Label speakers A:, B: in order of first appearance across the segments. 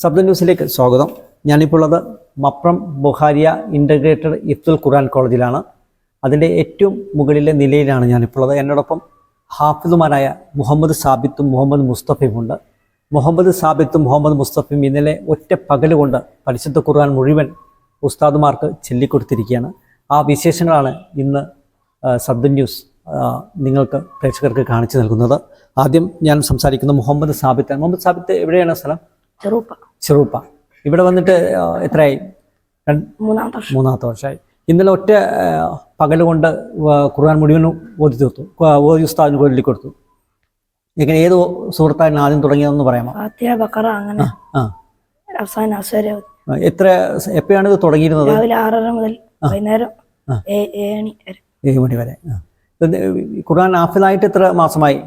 A: ശബ്ദ ന്യൂസിലേക്ക് സ്വാഗതം. ഞാനിപ്പോൾ ഉള്ളത് മപ്രം ബുഹാരിയ ഇന്റഗ്രേറ്റഡ് ഇഫ്തുൽ ഖുർആൻ കോളേജിലാണ്. അതിന്റെ ഏറ്റവും മുകളിലെ നിലയിലാണ് ഞാനിപ്പോൾ ഉള്ളത്. എന്നോടൊപ്പം ഹാഫിദുമാരായ മുഹമ്മദ് സാബിത്തും മുഹമ്മദ് മുസ്തഫയും ഉണ്ട്. മുഹമ്മദ് സാബിത്തും മുഹമ്മദ് മുസ്തഫയും ഇന്നലെ ഒറ്റ പകൽ കൊണ്ട് പരിശുദ്ധ ഖുർആൻ മുഴുവൻ ഉസ്താദുമാർക്ക് ചൊല്ലിക്കൊടുത്തിരിക്കുകയാണ്. ആ വിശേഷങ്ങളാണ് ഇന്ന് സബ്ദ ന്യൂസ് നിങ്ങൾക്ക് പ്രേക്ഷകർക്ക് കാണിച്ചു നൽകുന്നത്. ആദ്യം ഞാൻ സംസാരിക്കുന്ന മുഹമ്മദ് സാബിത്ത് മുഹമ്മദ് സാബിത്ത് എവിടെയാണ് സ്ഥലം?
B: ചെറുപ്പ.
A: ഇവിടെ വന്നിട്ട് എത്രയായി?
B: മൂന്നാമത്തെ
A: വർഷമായി. ഇന്നലെ ഒറ്റ പകൽ കൊണ്ട് ഖുർആൻ മുഴുവനും ഓതി തീർത്തു. ഓതി ഉസ്താദിന് കൊല്ലി കൊടുത്തു. ഇങ്ങനെ ഏത് സുഹൃത്തായിരുന്നു ആദ്യം തുടങ്ങിയതെന്ന് പറയാമോ?
B: അങ്ങനെ അവസാനം
A: എത്ര എപ്പോഴാണ് ഇത് തുടങ്ങിയിരുന്നത്?
B: രാവിലെ ആറര മുതൽ വൈകുന്നേരം. ഏഴ് മണി വരെ.
A: ഖുർആൻ ഹാഫിലായിട്ട് എത്ര മാസമായി?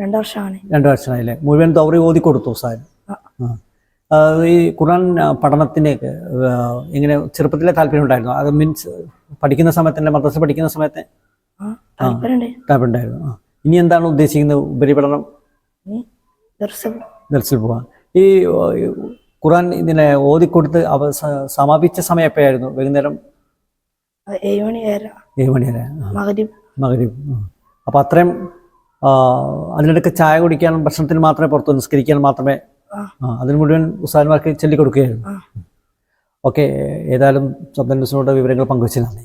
B: രണ്ടു വർഷമാണ്.
A: രണ്ട് വർഷമായില്ലേ മുഴുവൻ ദൗറി ഓതി കൊടുത്തു.
B: ആ,
A: ഈ ഖുർആൻ പഠനത്തിന്റെയൊക്കെ ഇങ്ങനെ ചെറുപ്പത്തിലെ താല്പര്യം ഉണ്ടായിരുന്നു? അത് മീൻസ് പഠിക്കുന്ന സമയത്ത് തന്നെ മദ്രസ പഠിക്കുന്ന സമയത്ത്? താല്പര്യം ഉണ്ടായിരുന്നു ഇനി എന്താണ് ഉദ്ദേശിക്കുന്നത് ഉപരിപഠനം? ദർസിൽ പോകാൻ ഈ ഖുറാൻ ഖുർആൻ ഇതിനെ ഓതിക്കൊടുത്ത് അവ സമാപിച്ച സമയം എപ്പോഴായിരുന്നു? വൈകുന്നേരം
B: അപ്പൊ ഏഴ് മണി വരെ.
A: ഏഴ് മണി വരെ
B: മകരീബ്
A: മകരീബ് അപ്പോൾ അത്രയും അതിനിടയ്ക്ക് ചായ കുടിക്കാനും ഭക്ഷണത്തിന് മാത്രമേ പുറത്തു നിസ്കരിക്കാൻ മാത്രമേ അതിന് മുഴുവൻ ഉസ്താദന്മാർക്ക് ചൊല്ലിക്കൊടുക്കുകയായിരുന്നു. ഓക്കെ ഏതായാലും സ്വന്തം ന്യൂസിനോട് വിവരങ്ങൾ പങ്കുവച്ചു നന്ദി.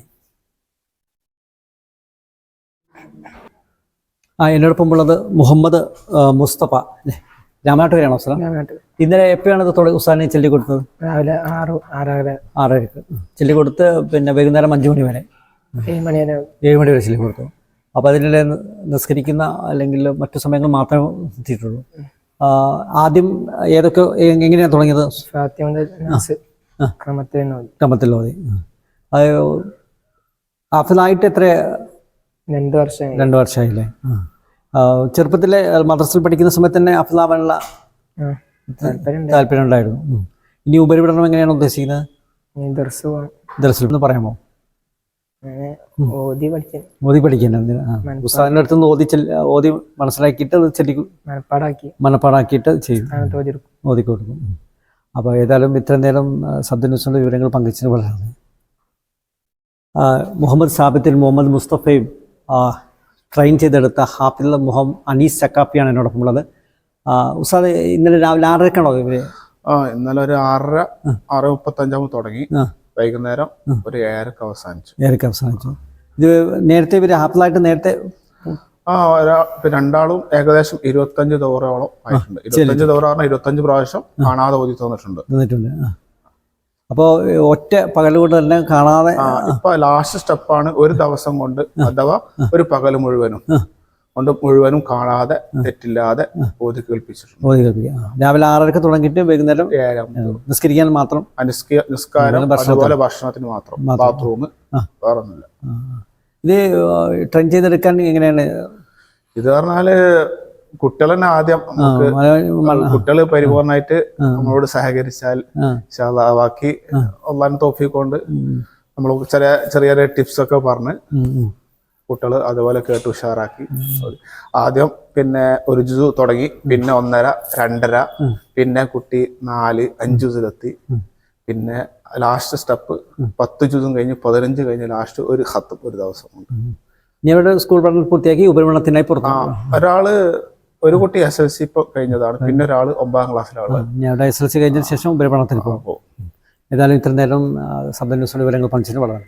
A: ആ എന്നോടൊപ്പം ഉള്ളത് മുഹമ്മദ് മുസ്തഫ. അല്ലേ? രാമനാട്ടുകാരാണോ സ്ഥലം ഇന്നലെ എപ്പോഴാണ് ഇത് തുടങ്ങി ഉസ്താദിനെ ചൊല്ലിക്കൊടുത്തത്?
C: രാവിലെ ആറ് ആറര
A: ആറരക്ക്. ചൊല്ലിക്കൊടുത്ത് പിന്നെ വൈകുന്നേരം അഞ്ചു മണി വരെ.
C: ഏഴ് മണി വരെ.
A: ഏഴ് മണി വരെ ചൊല്ലി കൊടുത്തു അപ്പോൾ അതിനിടെ നിസ്കരിക്കുന്ന അല്ലെങ്കിൽ മറ്റു സമയങ്ങൾ മാത്രമേ എത്തിയിട്ടുള്ളൂ. ആദ്യം ഏതൊക്കെ എങ്ങനെയാണ് തുടങ്ങിയത്.
C: ക്രമത്തിൽ
A: ഓതി ഹാഫിലായിട്ട് എത്ര
C: രണ്ട് വർഷം
A: രണ്ട് വർഷമായില്ലേ? ചെറുപ്പത്തിലെ മദ്രസയിൽ പഠിക്കുന്ന സമയത്ത് തന്നെ ഹാഫിലാവാനുള്ള താല്പര്യം ഉണ്ടായിരുന്നു ഇനി ഉപരിപഠനം എങ്ങനെയാണ് ഉദ്ദേശിക്കുന്നത്? ദർസിൽ പറയാമോ.
C: ഓതി പഠിക്കാൻ
A: ഉസ്താദിന്റെ അടുത്ത് ഓതി ഓതി മനസ്സിലാക്കിയിട്ട് അത് ചെല്ലി
C: മനപ്പാടാക്കി.
A: മനപ്പാടാക്കിയിട്ട് ചെയ്യും. ഓതി കൊടുക്കും. അപ്പോൾ ഏതായാലും ഇത്രയും നേരം ശബ്ദ വിവരങ്ങൾ പങ്കുവച്ചതിന് വളരെ ആ, മുഹമ്മദ് സാബിത്തിൽ മുഹമ്മദ് മുസ്തഫയും ട്രെയിൻ ചെയ്തെടുത്ത ഹാഫിൽ മുഹമ്മദ് അനീസ് ചക്കാപ്പിയാണ് എന്നോടൊപ്പം ഉള്ളത്. ഉസാദ് ഉസ്താദ് ഇന്നലെ രാവിലെ ആറരക്കാണോ ഇവർ?
D: ആ ഇന്നലെ ഒരു ആറര ആറ് മുപ്പത്തഞ്ചാമത് തുടങ്ങി. വൈകുന്നേരം. ഒരു ഏഴരക്ക് അവസാനിച്ചു.
A: ഏഴരക്ക് അവസാനിച്ചു. ഇത് നേരത്തെ ഇവർ ആപ്പിളായിട്ട് നേരത്തെ
D: ആ രണ്ടാളും ഏകദേശം ഇരുപത്തഞ്ച് ദൗറോളം ആയിട്ടുണ്ട്. ഇരുപത്തഞ്ച് ദൗറ പറഞ്ഞാൽ ഇരുപത്തഞ്ച് പ്രാവശ്യം കാണാതെ ഓതി തന്നിട്ടുണ്ട്.
A: തന്നിട്ടുണ്ട്. അപ്പോൾ ഒറ്റ പകൽ കൊണ്ട് തന്നെ കാണാതെ
D: ഇപ്പൊ ലാസ്റ്റ് സ്റ്റെപ്പാണ് ഒരു ദിവസം കൊണ്ട് അഥവാ ഒരു പകൽ മുഴുവനും. കൊണ്ട് മുഴുവനും കാണാതെ തെറ്റില്ലാതെ ഓതി കേൾപ്പിച്ചിട്ടുണ്ട്
A: ഓതി കേൾപ്പിക്കുക ആ. രാവിലെ ആറരക്ക് തുടങ്ങിയിട്ട് വൈകുന്നേരം
D: ഏഴാം
A: നിസ്കരിക്കാൻ മാത്രം
D: നിസ്കാരം
A: അതുപോലെ ഭക്ഷണത്തിന്.
D: മാത്രം. ബാത്റൂം
A: ആ.
D: വേറെ ഒന്നുമില്ല
A: ആ. ഇത് ട്രെയിൻ ചെയ്തെടുക്കാൻ എങ്ങനെയാണ്
D: ഇത് പറഞ്ഞാൽ കുട്ടികൾ തന്നെ ആദ്യം കുട്ടികൾ പരിപൂർണമായിട്ട് നമ്മളോട് സഹകരിച്ചാൽ ബാക്കി. ഒന്നാൻ തോഫി കൊണ്ട് നമ്മൾ ചെറിയ ചെറിയ ടിപ്സ് ഒക്കെ പറഞ്ഞ്. കുട്ടികൾ അതുപോലെ കേട്ട് ഉഷാറാക്കി. ആദ്യം പിന്നെ ഒരു ജുസു തുടങ്ങി പിന്നെ ഒന്നര രണ്ടര. പിന്നെ കുട്ടി നാല് അഞ്ച് ജുസിലെത്തി. പിന്നെ ലാസ്റ്റ് സ്റ്റെപ്പ് പത്ത് ജുസും കഴിഞ്ഞ് പതിനഞ്ച് കഴിഞ്ഞ് ലാസ്റ്റ് ഒരു ഹത്തും ഒരു ദിവസം ഉണ്ട്
A: അവരുടെ സ്കൂൾ പഠനം പൂർത്തിയാക്കി ഉപരിമണത്തിനായി പുറത്തു
D: ഒരാൾ ഒരു കുട്ടി എസ് എൽ സി ഇപ്പൊ കഴിഞ്ഞതാണ്. പിന്നെ ഒരാൾ ഒമ്പതാം ക്ലാസ്സിലാണ്
A: ഞങ്ങളുടെ എസ് എൽ സി കഴിഞ്ഞതിന് ശേഷം ഉപരിപഠനത്തിന് പോകും. ഏതായാലും ഇത്ര നേരം സബ് ന്യൂസിന്റെ വിവരങ്ങൾ പഞ്ചിന് വളരെ.